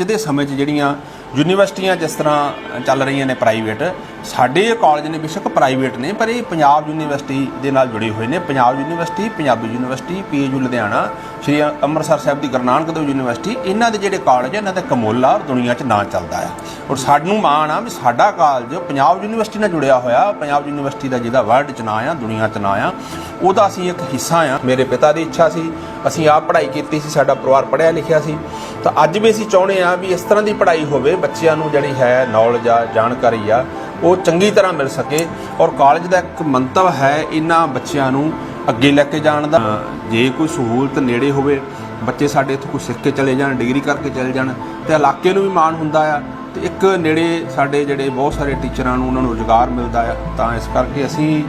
ਅੱਜ ਦੇ ਸਮੇਂ 'ਚ ਜਿਹੜੀਆਂ ਯੂਨੀਵਰਸਿਟੀਆਂ ਜਿਸ ਤਰ੍ਹਾਂ ਚੱਲ ਰਹੀਆਂ ਨੇ ਪ੍ਰਾਈਵੇਟ ਸਾਡੇ ਇਹ ਕਾਲਜ ਨੇ ਬੇਸ਼ੱਕ ਪ੍ਰਾਈਵੇਟ ਨੇ, ਪਰ ਇਹ ਪੰਜਾਬ ਯੂਨੀਵਰਸਿਟੀ ਦੇ ਨਾਲ ਜੁੜੇ ਹੋਏ ਨੇ। Punjab university Punjabi university PAU Ludhiana, Shri Amritsar Sahib ਦੀ ਗੁਰੂ ਨਾਨਕ ਦੇਵ ਯੂਨੀਵਰਸਿਟੀ ਇਹਨਾਂ ਦੇ ਜਿਹੜੇ ਕਾਲਜ ਆ, ਇਹਨਾਂ ਦਾ ਕਮੋਲਾ ਦੁਨੀਆ 'ਚ ਨਾਂ ਚੱਲਦਾ ਆ। ਔਰ ਸਾਨੂੰ ਮਾਣ ਆ ਵੀ ਸਾਡਾ ਕਾਲਜ ਪੰਜਾਬ ਯੂਨੀਵਰਸਿਟੀ ਨਾਲ ਜੁੜਿਆ ਹੋਇਆ, ਪੰਜਾਬ ਯੂਨੀਵਰਸਿਟੀ ਦਾ ਜਿਹਦਾ ਵਰਲਡ 'ਚ ਨਾਂ ਆ, ਦੁਨੀਆ 'ਚ ਨਾਂ ਆ, ਉਹਦਾ ਅਸੀਂ ਇੱਕ ਹਿੱਸਾ ਆ। ਮੇਰੇ ਪਿਤਾ ਦੀ ਇੱਛਾ ਸੀ, ਅਸੀਂ ਆਪ ਪੜ੍ਹਾਈ ਕੀਤੀ ਸੀ, ਸਾਡਾ ਪਰਿਵਾਰ ਪੜ੍ਹਿਆ ਲਿਖਿਆ ਸੀ। ਤਾਂ ਅੱਜ ਵੀ ਅਸੀਂ ਚਾਹੁੰਦੇ ਆ ਵੀ ਇਸ ਤਰ੍ਹਾਂ ਦੀ ਪੜ੍ਹਾਈ ਹੋਵੇ, ਬੱਚਿਆਂ ਨੂੰ ਜਿਹੜੀ ਹੈ ਨੌਲੇਜ ਆ, ਜਾਣਕਾਰੀ ਆ ਉਹ ਚੰਗੀ ਤਰ੍ਹਾਂ ਮਿਲ ਸਕੇ ਔਰ ਕਾਲਜ ਦਾ ਇੱਕ ਮੰਤਵ ਹੈ ਇਹਨਾਂ ਬੱਚਿਆਂ ਨੂੰ ਅੱਗੇ ਲੈ ਕੇ ਜਾਣ ਦਾ। ਜੇ ਕੋਈ ਸਹੂਲਤ ਨੇੜੇ ਹੋਵੇ, ਬੱਚੇ ਸਾਡੇ ਇੱਥੋਂ ਕੁਝ ਸਿੱਖ ਕੇ ਚਲੇ ਜਾਣ ਡਿਗਰੀ ਕਰਕੇ ਚਲੇ ਜਾਣ, ਤੇ ਇਲਾਕੇ ਨੂੰ ਵੀ ਮਾਣ ਹੁੰਦਾ ਆ, ਤੇ ਇੱਕ ਨੇੜੇ ਸਾਡੇ ਜਿਹੜੇ ਬਹੁਤ ਸਾਰੇ ਟੀਚਰਾਂ ਨੂੰ ਉਹਨਾਂ ਨੂੰ ਰੁਜ਼ਗਾਰ ਮਿਲਦਾ ਆ, ਤਾਂ ਇਸ ਕਰਕੇ ਅਸੀਂ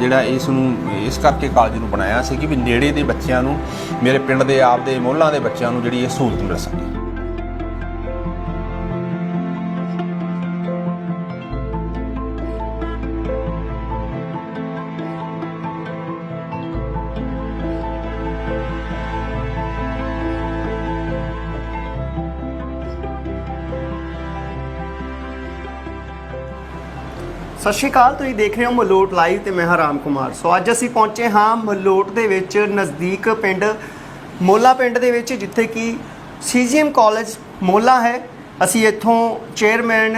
ਜਿਹੜਾ ਇਸ ਨੂੰ, ਇਸ ਕਰਕੇ ਕਾਲਜ ਨੂੰ ਬਣਾਇਆ ਸੀ ਕਿ ਵੀ ਨੇੜੇ ਦੇ ਬੱਚਿਆਂ ਨੂੰ, ਮੇਰੇ ਪਿੰਡ ਦੇ ਆਪ ਦੇ ਮੋਹਲਾਂ ਦੇ ਬੱਚਿਆਂ ਨੂੰ ਜਿਹੜੀ ਇਹ ਸਹੂਲਤ ਮਿਲ ਸਕੇ। ਸਤਿ ਸ਼੍ਰੀ ਅਕਾਲ ਤੁਸੀਂ ਦੇਖ ਰਹੇ ਹੋ ਮਲੋਟ ਲਾਈਵ ਤੇ ਮੈਂ ਹਾਂ ਰਾਮ ਕੁਮਾਰ। ਸੋ ਅੱਜ ਅਸੀਂ ਪਹੁੰਚੇ ਹਾਂ ਮਲੋਟ ਦੇ ਵਿੱਚ ਨਜ਼ਦੀਕ ਪਿੰਡ, ਮੋਲਾ ਪਿੰਡ ਦੇ ਵਿੱਚ, ਜਿੱਥੇ ਕਿ ਸੀਜੀਐਮ ਕਾਲਜ ਮੋਲਾ ਹੈ। ਅਸੀਂ ਇੱਥੋਂ ਚੇਅਰਮੈਨ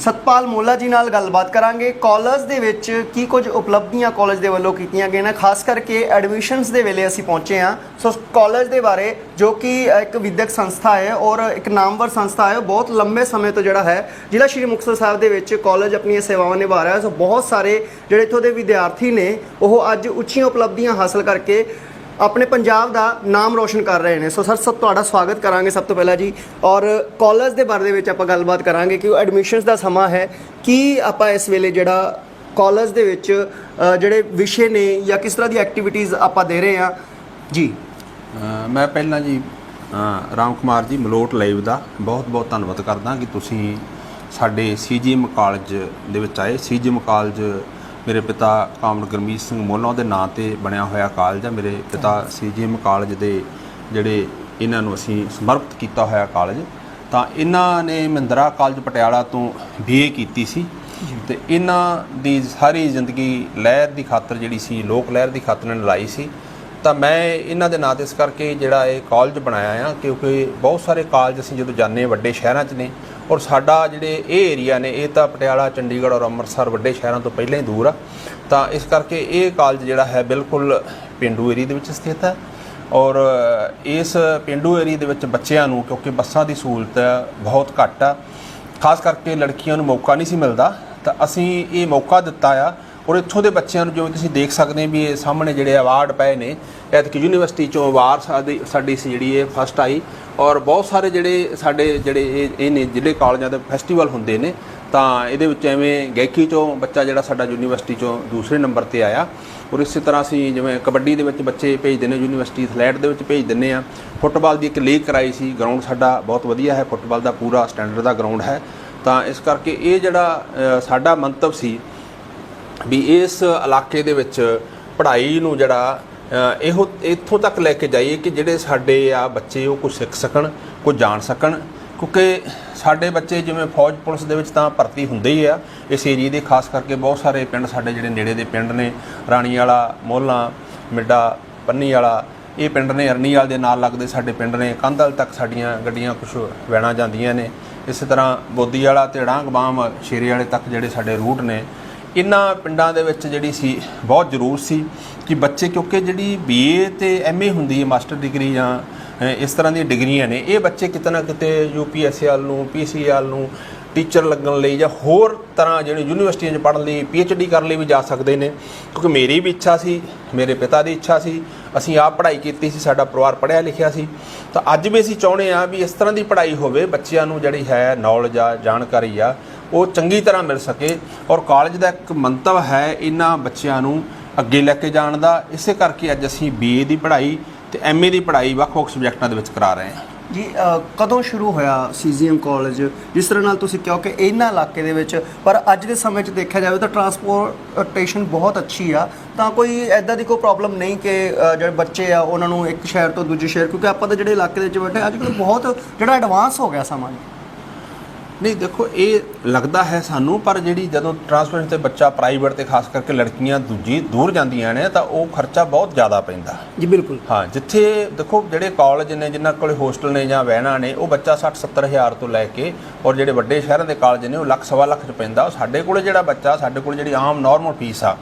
ਸਤਪਾਲ ਮੋਲਾ ਜੀ ਨਾਲ ਗੱਲਬਾਤ ਕਰਾਂਗੇ। ਕਾਲਜ ਦੇ ਵਿੱਚ ਕੀ ਕੁਝ ਉਪਲਬਧੀਆਂ ਕਾਲਜ ਦੇ ਵੱਲੋਂ ਕੀਤੀਆਂ ਗਈਆਂ ਨੇ, ਖਾਸ ਕਰਕੇ ਐਡਮਿਸ਼ਨਸ ਦੇ ਵੇਲੇ ਅਸੀਂ ਪਹੁੰਚੇ ਹਾਂ। ਸੋ ਕਾਲਜ ਦੇ ਬਾਰੇ, ਜੋ ਕਿ ਇੱਕ ਵਿਦਿਅਕ ਸੰਸਥਾ ਹੈ ਔਰ ਇੱਕ ਨਾਮਵਰ ਸੰਸਥਾ ਹੈ, ਉਹ ਬਹੁਤ ਲੰਬੇ ਸਮੇਂ ਤੋਂ ਜਿਹੜਾ ਹੈ, ਜ਼ਿਲ੍ਹਾ ਸ਼੍ਰੀ ਮੁਕਤਸਰ ਸਾਹਿਬ ਦੇ ਵਿੱਚ ਕਾਲਜ ਆਪਣੀਆਂ ਸੇਵਾਵਾਂ ਨਿਭਾ ਰਿਹਾ ਸੋ ਬਹੁਤ ਸਾਰੇ ਜਿਹੜੇ ਇੱਥੋਂ ਦੇ ਵਿਦਿਆਰਥੀ ਨੇ, ਉਹ ਅੱਜ ਉੱਚੀਆਂ ਉਪਲਬਧੀਆਂ ਹਾਸਲ ਕਰਕੇ ਆਪਣੇ ਪੰਜਾਬ ਦਾ ਨਾਮ ਰੋਸ਼ਨ ਕਰ ਰਹੇ ਨੇ। ਸੋ ਸਰ ਸਭ ਤੁਹਾਡਾ ਸਵਾਗਤ ਕਰਾਂਗੇ ਸਭ ਤੋਂ ਪਹਿਲਾਂ ਜੀ। ਔਰ ਕਾਲਜ ਦੇ ਬਾਰੇ ਦੇ ਵਿੱਚ ਆਪਾਂ ਗੱਲਬਾਤ ਕਰਾਂਗੇ ਕਿ ਐਡਮਿਸ਼ਨਸ ਦਾ ਸਮਾਂ ਹੈ। ਕੀ ਆਪਾਂ ਇਸ ਵੇਲੇ ਜਿਹੜਾ ਕਾਲਜ ਦੇ ਵਿੱਚ ਜਿਹੜੇ ਵਿਸ਼ੇ ਨੇ ਜਾਂ ਕਿਸ ਤਰ੍ਹਾਂ ਦੀ ਐਕਟੀਵਿਟੀਜ਼ ਆਪਾਂ ਦੇ ਰਹੇ ਹਾਂ? ਜੀ। ਮੈਂ ਪਹਿਲਾਂ ਜੀ ਰਾਮ ਕੁਮਾਰ ਜੀ, ਮਲੋਟ ਲਾਈਵ ਦਾ ਬਹੁਤ ਬਹੁਤ ਧੰਨਵਾਦ ਕਰਦਾ ਕਿ ਤੁਸੀਂ ਸਾਡੇ ਸੀਜੀਐਮ ਕਾਲਜ ਦੇ ਵਿੱਚ ਆਏ। ਸੀਜੀਐਮ ਕਾਲਜ ਮੇਰੇ ਪਿਤਾ ਕਾਮਨ ਗੁਰਮੀਤ ਸਿੰਘ ਮੋਲਾਂ ਦੇ ਨਾਂ ਤੇ ਬਣਿਆ ਹੋਇਆ ਕਾਲਜ ਹੈ। ਮੇਰੇ ਪਿਤਾ ਸੀਜੀਐਮ ਕਾਲਜ ਦੇ ਜਿਹੜੇ ਇਹਨਾਂ ਨੂੰ ਅਸੀਂ ਸਮਰਪਿਤ ਕੀਤਾ ਹੋਇਆ ਕਾਲਜ ਤਾਂ ਇਹਨਾਂ ਨੇ ਮਹਿੰਦਰਾ ਕਾਲਜ ਪਟਿਆਲਾ ਤੋਂ ਬੀਏ ਕੀਤੀ ਸੀ। ਤੇ ਇਹਨਾਂ ਦੀ ਸਾਰੀ ਜ਼ਿੰਦਗੀ ਲਹਿਰ ਦੀ ਖਾਤਰ ਜਿਹੜੀ ਸੀ ਲੋਕ ਲਹਿਰ ਦੀ ਖਾਤਰ ਨੇ ਲਾਈ ਸੀ। ਤਾਂ ਮੈਂ ਇਹਨਾਂ ਦੇ ਨਾਂ ਤੇ ਇਸ ਕਰਕੇ ਜਿਹੜਾ ਇਹ ਕਾਲਜ ਬਣਾਇਆ ਆ ਕਿਉਂਕਿ ਬਹੁਤ ਸਾਰੇ ਕਾਲਜ ਅਸੀਂ ਜਦੋਂ ਜਾਂਦੇ ਵੱਡੇ ਸ਼ਹਿਰਾਂ 'ਚ ਨੇ ਔਰ ਸਾਡਾ ਜਿਹੜੇ ਇਹ ਏਰੀਆ ਨੇ, ਇਹ ਤਾਂ ਪਟਿਆਲਾ, ਚੰਡੀਗੜ੍ਹ ਔਰ ਅੰਮ੍ਰਿਤਸਰ ਵੱਡੇ ਸ਼ਹਿਰਾਂ ਤੋਂ ਪਹਿਲਾਂ ਹੀ ਦੂਰ ਆ। ਤਾਂ ਇਸ ਕਰਕੇ ਇਹ ਕਾਲਜ ਜਿਹੜਾ ਹੈ ਬਿਲਕੁਲ ਪਿੰਡੂ ਏਰੀਆ ਦੇ ਵਿੱਚ ਸਥਿਤ ਹੈ। ਔਰ ਇਸ ਪਿੰਡੂ ਏਰੀਆ ਦੇ ਵਿੱਚ ਬੱਚਿਆਂ ਨੂੰ, ਕਿਉਂਕਿ ਬੱਸਾਂ ਦੀ ਸਹੂਲਤ ਬਹੁਤ ਘੱਟ ਆ, ਖਾਸ ਕਰਕੇ ਲੜਕੀਆਂ ਨੂੰ ਮੌਕਾ ਨਹੀਂ ਸੀ ਮਿਲਦਾ, ਤਾਂ ਅਸੀਂ ਇਹ ਮੌਕਾ ਦਿੱਤਾ ਆ ਔਰ ਇੱਥੋਂ ਦੇ ਬੱਚਿਆਂ ਨੂੰ ਜਿਵੇਂ ਤੁਸੀਂ ਦੇਖ ਸਕਦੇ ਵੀ ਇਹ ਸਾਹਮਣੇ ਜਿਹੜੇ ਅਵਾਰਡ ਪਏ ਨੇ, ਐਤਕੀ ਯੂਨੀਵਰਸਿਟੀ ਚੋਂ ਅਵਾਰਡ ਸਾਡੀ ਸਾਡੀ ਸੀ ਜਿਹੜੀ ਇਹ ਫਸਟ ਆਈ ਔਰ ਬਹੁਤ ਸਾਰੇ ਜਿਹੜੇ ਸਾਡੇ ਜਿਹੜੇ ਇਹ ਇਹ ਨੇ ਜਿਹੜੇ ਕਾਲਜਾਂ ਦੇ ਫੈਸਟੀਵਲ ਹੁੰਦੇ ਨੇ, ਤਾਂ ਇਹਦੇ ਵਿੱਚ ਐਵੇਂ ਗਾਇਕੀ ਚੋਂ ਬੱਚਾ ਜਿਹੜਾ ਸਾਡਾ ਯੂਨੀਵਰਸਿਟੀ ਚੋਂ ਦੂਸਰੇ ਨੰਬਰ ਤੇ ਆਇਆ ਔਰ ਇਸੇ ਤਰ੍ਹਾਂ ਅਸੀਂ ਜਿਵੇਂ ਕਬੱਡੀ ਦੇ ਵਿੱਚ ਬੱਚੇ ਭੇਜਦੇ ਨੇ ਯੂਨੀਵਰਸਿਟੀ ਐਥਲੈਟ ਦੇ ਵਿੱਚ ਭੇਜ ਦਿੰਨੇ ਆ ਫੁੱਟਬਾਲ ਦੀ ਇੱਕ ਲੀਗ ਕਰਾਈ ਸੀ ਗਰਾਊਂਡ ਸਾਡਾ ਬਹੁਤ ਵਧੀਆ ਹੈ, ਫੁੱਟਬਾਲ ਦਾ ਪੂਰਾ ਸਟੈਂਡਰਡ ਦਾ ਗਰਾਊਂਡ ਹੈ। ਤਾਂ ਇਸ ਕਰਕੇ ਇਹ ਜਿਹੜਾ ਸਾਡਾ ਮੰਤਵ ਸੀ ਵੀ ਇਸ ਇਲਾਕੇ ਦੇ ਵਿੱਚ ਪੜ੍ਹਾਈ ਨੂੰ ਜਿਹੜਾ ਇਹੋ, ਇੱਥੋਂ ਤੱਕ ਲੈ ਕੇ ਜਾਈਏ ਕਿ ਜਿਹੜੇ ਸਾਡੇ ਆ ਬੱਚੇ ਉਹ ਕੁਝ ਸਿੱਖ ਸਕਣ ਕੁਝ ਜਾਣ ਸਕਣ। ਕਿਉਂਕਿ ਸਾਡੇ ਬੱਚੇ ਜਿਵੇਂ ਫੌਜ ਪੁਲਿਸ ਦੇ ਵਿੱਚ ਤਾਂ ਭਰਤੀ ਹੁੰਦੇ ਹੀ ਆ। ਇਸ ਏਰੀਏ ਦੇ ਖਾਸ ਕਰਕੇ ਬਹੁਤ ਸਾਰੇ ਪਿੰਡ ਸਾਡੇ ਜਿਹੜੇ ਨੇੜੇ ਦੇ ਪਿੰਡ ਨੇ ਰਾਣੀ ਵਾਲਾ ਮੋਹਲਾ, ਮਿੱਡਾ ਪੰਨੀ ਵਾਲਾ ਇਹ ਪਿੰਡ ਨੇ ਅਰਨੀ ਅਰਨੀਵਾਲ ਦੇ ਨਾਲ ਲੱਗਦੇ ਸਾਡੇ ਪਿੰਡ ਨੇ। ਕੰਧਲ ਤੱਕ ਸਾਡੀਆਂ ਗੱਡੀਆਂ ਕੁਝ ਵੈਣਾ ਜਾਂਦੀਆਂ ਨੇ। ਇਸੇ ਤਰ੍ਹਾਂ ਬੋਦੀ ਵਾਲਾ ਤੇ ਡਾਂਗਬਾਮ ਸ਼ੇਰੇ ਵਾਲੇ ਤੱਕ ਜਿਹੜੇ ਸਾਡੇ ਰੂਟ ਨੇ ਇਹਨਾਂ ਪਿੰਡਾਂ ਦੇ ਵਿੱਚ ਜਿਹੜੀ ਸੀ, ਬਹੁਤ ਜ਼ਰੂਰ ਸੀ ਕਿ ਬੱਚੇ ਕਿਉਂਕਿ ਜਿਹੜੀ ਬੀਏ ਤੇ ਐਮਏ ਹੁੰਦੀ ਹੈ, ਮਾਸਟਰ ਡਿਗਰੀ ਜਾਂ ਇਸ ਤਰ੍ਹਾਂ ਦੀਆਂ ਡਿਗਰੀਆਂ ਨੇ, ਇਹ ਬੱਚੇ ਕਿਤੇ ਨਾ ਕਿਤੇ ਯੂਪੀਐਸਸੀ ਵਾਲ ਨੂੰ ਪੀਸੀ ਵਾਲ ਨੂੰ ਟੀਚਰ ਲੱਗਣ ਲਈ ਜਾਂ ਹੋਰ ਤਰ੍ਹਾਂ ਜਿਹੜੇ ਯੂਨੀਵਰਸਿਟੀਆਂ 'ਚ ਪੜ੍ਹਨ ਲਈ ਪੀਐਚਡੀ ਕਰਨ ਲਈ ਵੀ ਜਾ ਸਕਦੇ ਨੇ। ਕਿਉਂਕਿ ਮੇਰੀ ਵੀ ਇੱਛਾ ਸੀ, ਮੇਰੇ ਪਿਤਾ ਦੀ ਇੱਛਾ ਸੀ, ਅਸੀਂ ਆਪ ਪੜ੍ਹਾਈ ਕੀਤੀ ਸੀ, ਸਾਡਾ ਪਰਿਵਾਰ ਪੜ੍ਹਿਆ ਲਿਖਿਆ ਸੀ। ਤਾਂ ਅੱਜ ਵੀ ਅਸੀਂ ਚਾਹੁੰਦੇ ਆ ਵੀ ਇਸ ਤਰ੍ਹਾਂ ਦੀ ਪੜ੍ਹਾਈ ਹੋਵੇ, ਬੱਚਿਆਂ ਨੂੰ ਜਿਹੜੀ ਹੈ ਨੌਲੇਜ ਆ, ਜਾਣਕਾਰੀ ਆ ਉਹ ਚੰਗੀ ਤਰ੍ਹਾਂ ਮਿਲ ਸਕੇ ਔਰ ਕਾਲਜ ਦਾ ਇੱਕ ਮੰਤਵ ਹੈ ਇਹਨਾਂ ਬੱਚਿਆਂ ਨੂੰ ਅੱਗੇ ਲੈ ਕੇ ਜਾਣ ਦਾ। ਇਸੇ ਕਰਕੇ ਅੱਜ ਅਸੀਂ ਬੀਏ ਦੀ ਪੜ੍ਹਾਈ ਤੇ ਐਮਏ ਦੀ ਪੜ੍ਹਾਈ ਵੱਖ-ਵੱਖ ਸਬਜੈਕਟਾਂ ਦੇ ਵਿੱਚ ਕਰਾ ਰਹੇ ਹਾਂ। ਜੀ ਕਦੋਂ ਸ਼ੁਰੂ ਹੋਇਆ ਸੀਜੀਐਮ ਕਾਲਜ ਜਿਸ ਤਰ੍ਹਾਂ ਨਾਲ ਤੁਸੀਂ ਕਿਹਾ ਕਿ ਇਹਨਾਂ ਇਲਾਕੇ ਦੇ ਵਿੱਚ, ਪਰ ਅੱਜ ਦੇ ਸਮੇਂ 'ਚ ਦੇਖਿਆ ਜਾਵੇ ਤਾਂ ਟਰਾਂਸਪੋਰਟੇਸ਼ਨ ਬਹੁਤ ਅੱਛੀ ਆ। ਤਾਂ ਕੋਈ ਐਦਾਂ ਦੀ ਕੋਈ ਪ੍ਰੋਬਲਮ ਨਹੀਂ ਕਿ ਜਿਹੜੇ ਬੱਚੇ ਆ, ਉਹਨਾਂ ਨੂੰ ਇੱਕ ਸ਼ਹਿਰ ਤੋਂ ਦੂਜੇ ਸ਼ਹਿਰ, ਕਿਉਂਕਿ ਆਪਾਂ ਤਾਂ ਜਿਹੜੇ ਇਲਾਕੇ ਦੇ ਵਿੱਚ ਬੈਠੇ ਅੱਜ ਕੱਲ੍ਹ ਬਹੁਤ, ਜਿਹੜਾ ਐਡਵਾਂਸ ਹੋ ਗਿਆ ਸਮਾਂ ਨਹੀਂ ਦੇਖੋ ਇਹ ਲੱਗਦਾ ਹੈ ਸਾਨੂੰ ਪਰ ਜਿਹੜੀ ਜਦੋਂ ਟ੍ਰਾਂਸਪੋਰਟ ਤੇ ਬੱਚਾ ਪ੍ਰਾਈਵੇਟ ਤੇ ਖਾਸ ਕਰਕੇ ਲੜਕੀਆਂ ਦੂਜੀ ਦੂਰ ਜਾਂਦੀਆਂ ਨੇ ਤਾਂ ਉਹ ਖਰਚਾ ਬਹੁਤ ਜ਼ਿਆਦਾ ਪੈਂਦਾ। ਜੀ ਬਿਲਕੁਲ। ਹਾਂ ਜਿੱਥੇ ਦੇਖੋ ਜਿਹੜੇ ਕਾਲਜ ਨੇ ਜਿਨ੍ਹਾਂ ਕੋਲੇ ਹੋਸਟਲ ਨੇ ਜਾਂ ਵੈਨਾਂ ਨੇ ਉਹ ਬੱਚਾ 60 70 ਹਜ਼ਾਰ ਤੋਂ ਲੈ ਕੇ ਔਰ ਜਿਹੜੇ ਵੱਡੇ ਸ਼ਹਿਰਾਂ ਦੇ ਕਾਲਜ ਨੇ ਉਹ ਲੱਖ ਸਵਾ ਲੱਖ ਚ ਪੈਂਦਾ। ਸਾਡੇ ਕੋਲੇ ਜਿਹੜਾ ਬੱਚਾ ਸਾਡੇ ਕੋਲ ਜਿਹੜੀ ਆਮ ਨਾਰਮਲ ਫੀਸ ਆ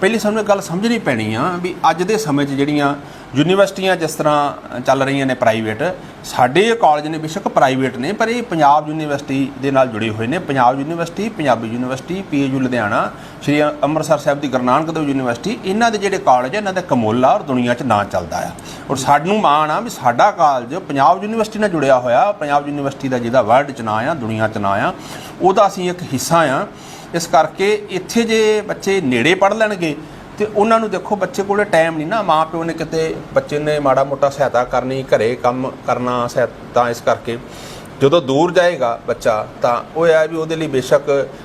ਪਹਿਲੀ ਸਾਨੂੰ ਇਹ ਗੱਲ ਸਮਝਣੀ ਪੈਣੀ ਆ ਵੀ ਅੱਜ ਦੇ ਸਮੇਂ 'ਚ ਜਿਹੜੀਆਂ ਯੂਨੀਵਰਸਿਟੀਆਂ ਜਿਸ ਤਰ੍ਹਾਂ ਚੱਲ ਰਹੀਆਂ ਨੇ ਪ੍ਰਾਈਵੇਟ ਸਾਡੇ ਇਹ ਕਾਲਜ ਨੇ ਬੇਸ਼ੱਕ ਪ੍ਰਾਈਵੇਟ ਨੇ, ਪਰ ਇਹ ਪੰਜਾਬ ਯੂਨੀਵਰਸਿਟੀ ਦੇ ਨਾਲ ਜੁੜੇ ਹੋਏ ਨੇ। Punjab university Punjabi university PAU Ludhiana, Shri Amritsar Sahib ਦੀ ਗੁਰੂ ਨਾਨਕ ਦੇਵ ਯੂਨੀਵਰਸਿਟੀ ਇਹਨਾਂ ਦੇ ਜਿਹੜੇ ਕਾਲਜ ਹੈ ਇਹਨਾਂ ਦਾ ਕਮੋਲਾ ਔਰ ਦੁਨੀਆ 'ਚ ਨਾਂ ਚੱਲਦਾ ਆ। ਔਰ ਸਾਨੂੰ ਮਾਣ ਆ ਵੀ ਸਾਡਾ ਕਾਲਜ ਪੰਜਾਬ ਯੂਨੀਵਰਸਿਟੀ ਨਾਲ ਜੁੜਿਆ ਹੋਇਆ, ਪੰਜਾਬ ਯੂਨੀਵਰਸਿਟੀ ਦਾ ਜਿਹਦਾ ਵਰਲਡ 'ਚ ਨਾਂ ਆ, ਦੁਨੀਆ 'ਚ ਨਾਂ ਆ, ਉਹਦਾ ਅਸੀਂ ਇੱਕ ਹਿੱਸਾ ਆ। ਇਸ ਕਰਕੇ ਇੱਥੇ ਜੇ ਬੱਚੇ ਨੇੜੇ ਪੜ੍ਹ ਲੈਣਗੇ ਤੇ ਉਹਨਾਂ ਨੂੰ ਦੇਖੋ ਬੱਚੇ ਕੋਲੇ ਟਾਈਮ ਨਹੀਂ ਨਾ ਮਾਂ ਪਿਓ ਨੇ ਕਿਤੇ ਬੱਚੇ ਨੇ ਮਾੜਾ ਮੋਟਾ ਸਹਾਇਤਾ ਕਰਨੀ ਘਰੇ ਕੰਮ ਕਰਨਾ ਸਹਾਇਤਾ ਇਸ ਕਰਕੇ। ਜਦੋਂ ਦੂਰ ਜਾਏਗਾ ਬੱਚਾ ਤਾਂ ਉਹ ਹੈ ਵੀ ਉਹਦੇ ਲਈ ਬੇਸ਼ੱਕ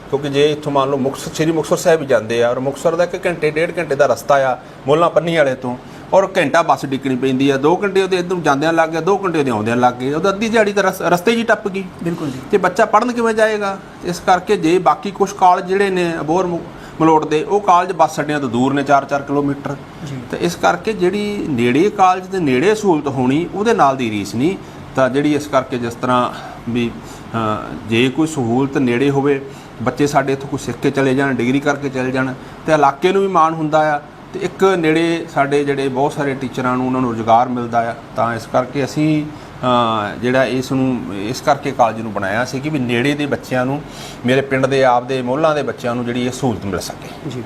ਕਿਉਂਕਿ ਜੇ ਇੱਥੋਂ ਮੰਨ ਲਓ ਮੁਕਤਸਰ ਸ੍ਰੀ ਮੁਕਤਸਰ ਸਾਹਿਬ ਵੀ ਜਾਂਦੇ ਆ ਔਰ ਮੁਕਤਸਰ ਦਾ ਇੱਕ ਘੰਟੇ ਡੇਢ ਘੰਟੇ ਦਾ ਰਸਤਾ ਆ ਮੋਲਾ ਪੰਨੀ ਵਾਲੇ ਤੋਂ ਔਰ ਘੰਟਾ ਬੱਸ ਡਿੱਕਣੀ ਪੈਂਦੀ ਆ। 2 ਘੰਟੇ ਉਹਦੇ ਇੱਧਰ ਜਾਂਦਿਆਂ ਲੱਗ ਗਏ 2 ਘੰਟੇ ਉਹਦੇ ਆਉਂਦਿਆਂ ਲੱਗ ਗਏ। ਉਹਦਾ ਅੱਧੀ ਦਿਹਾੜੀ ਤਾਂ ਰਸ- ਰਸਤੇ 'ਚ ਹੀ ਟੱਪ ਗਈ। ਬਿਲਕੁਲ ਜੀ। ਤੇ ਬੱਚਾ ਪੜਨ ਕਿਵੇਂ ਜਾਏਗਾ? ਇਸ ਕਰਕੇ ਜੇ ਬਾਕੀ ਕੁਝ ਕਾਲਜ ਜਿਹੜੇ ਨੇ ਅਬੋਰ ਮ- ਮਲੋਟ ਦੇ ਉਹ ਕਾਲਜ ਬੱਸ ਅੱਡਿਆਂ ਤੋਂ ਦੂਰ ਨੇ 4-4 ਕਿਲੋਮੀਟਰ। ਤੇ ਇਸ ਕਰਕੇ ਜਿਹੜੀ ਨੇੜੇ ਕਾਲਜ ਦੇ ਨੇੜੇ ਸਹੂਲਤ ਹੋਣੀ ਉਹਦੇ ਨਾਲ ਦੀ ਰੀਸ ਨਹੀਂ। ਤਾਂ ਜਿਹੜੀ ਇਸ ਕਰਕੇ ਜਿਸ ਤਰ੍ਹਾਂ ਵੀ ਜੇ ਕੋਈ ਸਹੂਲਤ ਨੇੜੇ ਹੋਵੇ ਬੱਚੇ ਸਾਡੇ ਇੱਥੋਂ ਕੋਈ ਸਿੱਖ ਕੇ ਚਲੇ ਜਾਣ ਡਿਗਰੀ ਕਰਕੇ ਚਲੇ ਜਾਣ ਤੇ ਇਲਾਕੇ ਨੂੰ ਵੀ ਮਾਣ ਹੁੰਦਾ ਆ। ਤੇ ਇੱਕ ਨੇੜੇ ਸਾਡੇ ਜਿਹੜੇ ਬਹੁਤ ਸਾਰੇ ਟੀਚਰਾਂ ਨੂੰ ਉਹਨਾਂ ਨੂੰ ਰੁਜ਼ਗਾਰ ਮਿਲਦਾ ਆ। ਤਾਂ ਇਸ ਕਰਕੇ ਅਸੀਂ ਜਿਹੜਾ ਇਸ ਨੂੰ ਇਸ ਕਰਕੇ ਕਾਲਜ ਨੂੰ ਬਣਾਇਆ ਸੀ ਕਿ ਵੀ ਨੇੜੇ ਦੇ ਬੱਚਿਆਂ ਨੂੰ ਮੇਰੇ ਪਿੰਡ ਦੇ ਆਪ ਦੇ ਮੋਹਲਾਂ ਦੇ ਬੱਚਿਆਂ ਨੂੰ ਜਿਹੜੀ ਇਹ ਸਹੂਲਤ ਮਿਲ ਸਕੇ। ਜੀ।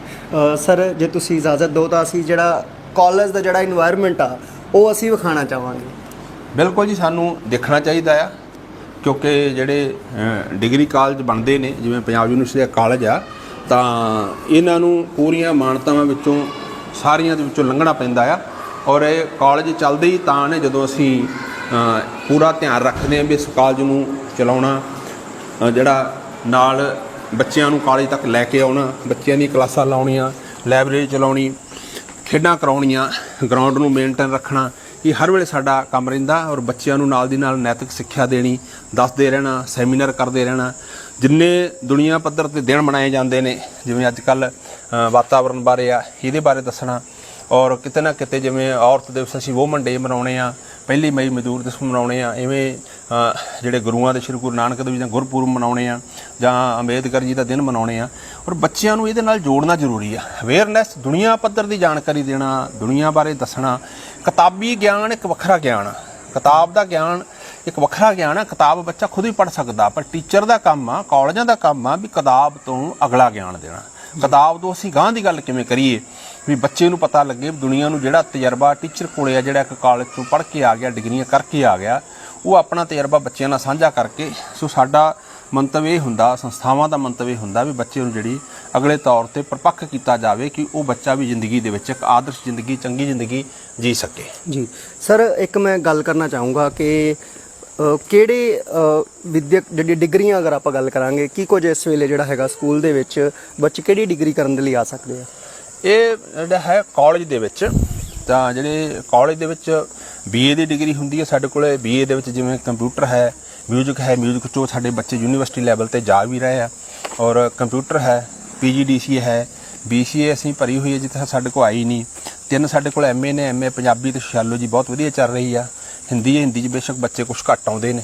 ਸਰ ਜੇ ਤੁਸੀਂ ਇਜਾਜ਼ਤ ਦਿਓ ਤਾਂ ਅਸੀਂ ਜਿਹੜਾ ਕਾਲਜ ਦਾ ਜਿਹੜਾ এনवायरमेंट ਆ ਉਹ ਅਸੀਂ ਵਿਖਾਣਾ ਚਾਹਾਂਗੇ। ਬਿਲਕੁਲ ਜੀ ਸਾਨੂੰ ਦੇਖਣਾ ਚਾਹੀਦਾ ਆ ਕਿਉਂਕਿ ਜਿਹੜੇ ਡਿਗਰੀ ਕਾਲਜ ਬਣਦੇ ਨੇ ਜਿਵੇਂ ਪੰਜਾਬ ਯੂਨੀਵਰਸਿਟੀ ਦਾ ਕਾਲਜ ਆ ਤਾਂ ਇਹਨਾਂ ਨੂੰ ਪੂਰੀਆਂ ਮਾਨਤਾਵਾਂ ਵਿੱਚੋਂ ਸਾਰੀਆਂ ਦੇ ਵਿੱਚੋਂ ਲੰਘਣਾ ਪੈਂਦਾ ਆ। ਔਰ ਇਹ ਕਾਲਜ ਚੱਲਦੇ ਹੀ ਤਾਂ ਨੇ ਜਦੋਂ ਅਸੀਂ ਪੂਰਾ ਧਿਆਨ ਰੱਖਦੇ ਹਾਂ ਵੀ ਇਸ ਕਾਲਜ ਨੂੰ ਚਲਾਉਣਾ ਜਿਹੜਾ ਨਾਲ ਬੱਚਿਆਂ ਨੂੰ ਕਾਲਜ ਤੱਕ ਲੈ ਕੇ ਆਉਣਾ, ਬੱਚਿਆਂ ਦੀ ਕਲਾਸਾਂ ਲਾਉਣੀਆਂ, ਲਾਇਬ੍ਰੇਰੀ ਚਲਾਉਣੀ, ਖੇਡਾਂ ਕਰਾਉਣੀਆਂ ਗਰਾਊਂਡ ਨੂੰ ਮੇਨਟੇਨ ਰੱਖਣਾ, ਇਹ ਹਰ ਵੇਲੇ ਸਾਡਾ ਕੰਮ ਰਹਿੰਦਾ ਔਰ ਬੱਚਿਆਂ ਨੂੰ ਨਾਲ ਦੀ ਨਾਲ ਨੈਤਿਕ ਸਿੱਖਿਆ ਦੇਣੀ, ਦੱਸਦੇ ਰਹਿਣਾ, ਸੈਮੀਨਾਰ ਕਰਦੇ ਰਹਿਣਾ, ਜਿੰਨੇ ਦੁਨੀਆ ਪੱਧਰ ਤੇ ਦਿਨ ਮਨਾਏ ਜਾਂਦੇ ਨੇ, ਜਿਵੇਂ ਅੱਜ ਕੱਲ ਵਾਤਾਵਰਣ ਬਾਰੇ ਆ, ਇਹਦੇ ਬਾਰੇ ਦੱਸਣਾ ਔਰ ਕਿਤੇ ਨਾ ਕਿਤੇ ਜਿਵੇਂ ਔਰਤ ਦਿਵਸ ਅਸੀਂ ਵੋਮਨ ਡੇ ਮਨਾਉਣੇ ਆ, ਪਹਿਲੀ ਮਈ ਮਜ਼ਦੂਰ ਦਿਵਸ ਮਨਾਉਣੇ ਆ, ਇਵੇਂ ਜਿਹੜੇ ਗੁਰੂਆਂ ਦੇ ਸ੍ਰੀ ਗੁਰੂ ਨਾਨਕ ਦੇਵ ਜੀ ਦਾ ਗੁਰਪੁਰਬ ਮਨਾਉਣੇ ਆ, ਜਾਂ ਅੰਬੇਦਕਰ ਜੀ ਦਾ ਦਿਨ ਮਨਾਉਣੇ ਆ, ਔਰ ਬੱਚਿਆਂ ਨੂੰ ਇਹਦੇ ਨਾਲ ਜੋੜਨਾ ਜ਼ਰੂਰੀ ਆ। ਅਵੇਅਰਨੈਸ ਦੁਨੀਆ ਪੱਧਰ ਦੀ ਜਾਣਕਾਰੀ ਦੇਣਾ, ਦੁਨੀਆ ਬਾਰੇ ਦੱਸਣਾ, ਕਿਤਾਬੀ ਗਿਆਨ ਇੱਕ ਵੱਖਰਾ ਗਿਆਨ ਆ। ਕਿਤਾਬ ਦਾ ਗਿਆਨ ਇੱਕ ਵੱਖਰਾ ਗਿਆਨ ਆ, ਕਿਤਾਬ ਬੱਚਾ ਖੁਦ ਹੀ ਪੜ੍ਹ ਸਕਦਾ, ਪਰ ਟੀਚਰ ਦਾ ਕੰਮ ਆ, ਕਾਲਜਾਂ ਦਾ ਕੰਮ ਆ ਵੀ ਕਿਤਾਬ ਤੋਂ ਅਗਲਾ ਗਿਆਨ ਦੇਣਾ। ਕਿਤਾਬ ਤੋਂ ਅਸੀਂ ਗਾਂ ਦੀ ਗੱਲ ਕਿਵੇਂ ਕਰੀਏ? ਵੀ ਬੱਚੇ ਨੂੰ ਪਤਾ ਲੱਗੇ ਵੀ ਦੁਨੀਆ ਨੂੰ ਜਿਹੜਾ ਤਜਰਬਾ ਟੀਚਰ ਕੋਲੇ ਆ ਜਿਹੜਾ ਇੱਕ ਕਾਲਜ ਤੋਂ ਪੜ੍ਹ ਕੇ ਆ ਗਿਆ ਡਿਗਰੀਆਂ ਕਰਕੇ ਆ ਗਿਆ ਉਹ ਆਪਣਾ ਤਜਰਬਾ ਬੱਚਿਆਂ ਨਾਲ ਸਾਂਝਾ ਕਰਕੇ ਸੋ ਸਾਡਾ ਮੰਤਵ ਇਹ ਹੁੰਦਾ ਸੰਸਥਾਵਾਂ ਦਾ ਮੰਤਵ ਇਹ ਹੁੰਦਾ ਵੀ ਬੱਚੇ ਨੂੰ ਜਿਹੜੀ ਅਗਲੇ ਤੌਰ ਤੇ ਪਰਪੱਕ ਕੀਤਾ ਜਾਵੇ ਕਿ ਉਹ ਬੱਚਾ ਵੀ ਜ਼ਿੰਦਗੀ ਦੇ ਵਿੱਚ ਇੱਕ ਆਦਰਸ਼ ਜ਼ਿੰਦਗੀ ਚੰਗੀ ਜ਼ਿੰਦਗੀ ਜੀ ਸਕੇ। ਜੀ। ਸਰ ਇੱਕ ਮੈਂ ਗੱਲ ਕਰਨਾ ਚਾਹੂੰਗਾ ਕਿ ਕਿਹੜੇ ਅ, ਵਿਦਿਅਕ ਜਿਹੜੀ ਡਿਗਰੀਆਂ ਅਗਰ ਆਪਾਂ ਗੱਲ ਕਰਾਂਗੇ ਕੀ ਕੁਝ ਇਸ ਵੇਲੇ ਜਿਹੜਾ ਹੈਗਾ ਸਕੂਲ ਦੇ ਵਿੱਚ ਬੱਚੇ ਕਿਹੜੀ ਡਿਗਰੀ ਕਰਨ ਦੇ ਲਈ ਆ ਸਕਦੇ ਆ? ਇਹ ਜਿਹੜਾ ਹੈ ਕਾਲਜ ਦੇ ਵਿੱਚ, ਤਾਂ ਜਿਹੜੇ ਕਾਲਜ ਦੇ ਵਿੱਚ ਬੀਏ ਦੀ ਡਿਗਰੀ ਹੁੰਦੀ ਹੈ ਸਾਡੇ ਕੋਲੇ ਬੀਏ ਦੇ ਵਿੱਚ ਜਿਵੇਂ ਕੰਪਿਊਟਰ ਹੈ ਮਿਊਜ਼ਿਕ ਹੈ ਮਿਊਜ਼ਿਕ ਚੋਂ ਸਾਡੇ ਬੱਚੇ ਯੂਨੀਵਰਸਿਟੀ ਲੈਵਲ ਤੇ ਜਾ ਵੀ ਰਹੇ ਆ, ਔਰ ਕੰਪਿਊਟਰ ਹੈ ਪੀਜੀਡੀਸੀ ਹੈ ਬੀਸੀਏ ਅਸੀਂ ਭਰੀ ਹੋਈ ਹੈ, ਜਿੱਥੇ ਸਾਡੇ ਕੋਲ ਆਈ ਨਹੀਂ। ਤਿੰਨ ਸਾਡੇ ਕੋਲ ਐਮਏ ਨੇ ਐਮਏ ਪੰਜਾਬੀ ਤੇ ਸੋਸ਼ੀਓਲੋਜੀ ਬਹੁਤ ਵਧੀਆ ਚੱਲ ਰਹੀ ਆ। ਹਿੰਦੀ ਹੈ, ਹਿੰਦੀ 'ਚ ਬੇਸ਼ੱਕ ਬੱਚੇ ਕੁਝ ਘੱਟ ਆਉਂਦੇ ਨੇ।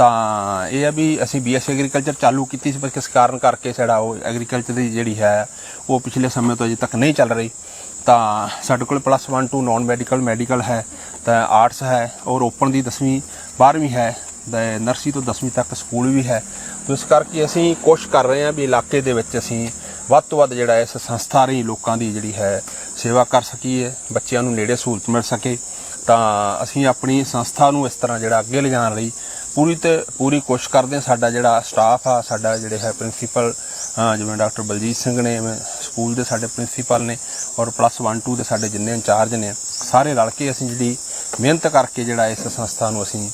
ਤਾਂ ਇਹ ਆ ਵੀ ਅਸੀਂ ਬੀਐਸਸੀ ਐਗਰੀਕਲਚਰ ਚਾਲੂ ਕੀਤੀ ਸੀ, ਪਰ ਕਿਸ ਕਾਰਨ ਕਰਕੇ ਸਾਡਾ ਉਹ ਐਗਰੀਕਲਚਰ ਦੀ ਜਿਹੜੀ ਹੈ, ਉਹ ਪਿਛਲੇ ਸਮੇਂ ਤੋਂ ਅਜੇ ਤੱਕ ਨਹੀਂ ਚੱਲ ਰਹੀ। ਤਾਂ ਸਾਡੇ ਕੋਲ ਪਲੱਸ 1 2 ਨਾਨ ਮੈਡੀਕਲ ਮੈਡੀਕਲ ਹੈ, ਤਾਂ ਆਰਟਸ ਹੈ, ਔਰ ਓਪਨ ਦੀ 10ਵੀਂ 12ਵੀਂ ਹੈ, ਤੇ ਨਰਸਰੀ ਤੋਂ 10ਵੀਂ ਤੱਕ ਸਕੂਲ ਵੀ ਹੈ। ਤਾਂ ਇਸ ਕਰਕੇ ਅਸੀਂ ਕੋਸ਼ਿਸ਼ ਕਰ ਰਹੇ ਹਾਂ ਵੀ ਇਲਾਕੇ ਦੇ ਵਿੱਚ ਅਸੀਂ ਵੱਧ ਤੋਂ ਵੱਧ ਜਿਹੜਾ ਇਸ ਸੰਸਥਾ ਰਹੀ ਲੋਕਾਂ ਦੀ ਜਿਹੜੀ ਹੈ, ਸੇਵਾ ਕਰ ਸਕੀਏ, ਬੱਚਿਆਂ ਨੂੰ ਨੇੜੇ ਸਹੂਲਤ ਮਿਲ ਸਕੇ। ਤਾਂ ਅਸੀਂ ਆਪਣੀ ਸੰਸਥਾ ਨੂੰ ਇਸ ਤਰ੍ਹਾਂ ਜਿਹੜਾ ਅੱਗੇ ਲਿਜਾਣ ਲਈ ਪੂਰੀ ਤੇ ਪੂਰੀ ਕੋਸ਼ਿਸ਼ ਕਰਦੇ ਹਾਂ ਸਾਡਾ ਜਿਹੜਾ ਸਟਾਫ ਆ, ਸਾਡਾ ਜਿਹੜੇ ਹੈ ਪ੍ਰਿੰਸੀਪਲ ਜਿਵੇਂ ਡਾਕਟਰ ਬਲਜੀਤ ਸਿੰਘ ਨੇ, ਐਵੇਂ ਸਕੂਲ ਦੇ ਸਾਡੇ ਪ੍ਰਿੰਸੀਪਲ ਨੇ ਔਰ ਪਲੱਸ 1 2 ਦੇ ਸਾਡੇ ਜਿੰਨੇ ਇੰਚਾਰਜ ਨੇ, ਸਾਰੇ ਰਲ ਕੇ ਅਸੀਂ ਜਿਹੜੀ ਮਿਹਨਤ ਕਰਕੇ ਜਿਹੜਾ ਇਸ ਸੰਸਥਾ ਨੂੰ ਅਸੀਂ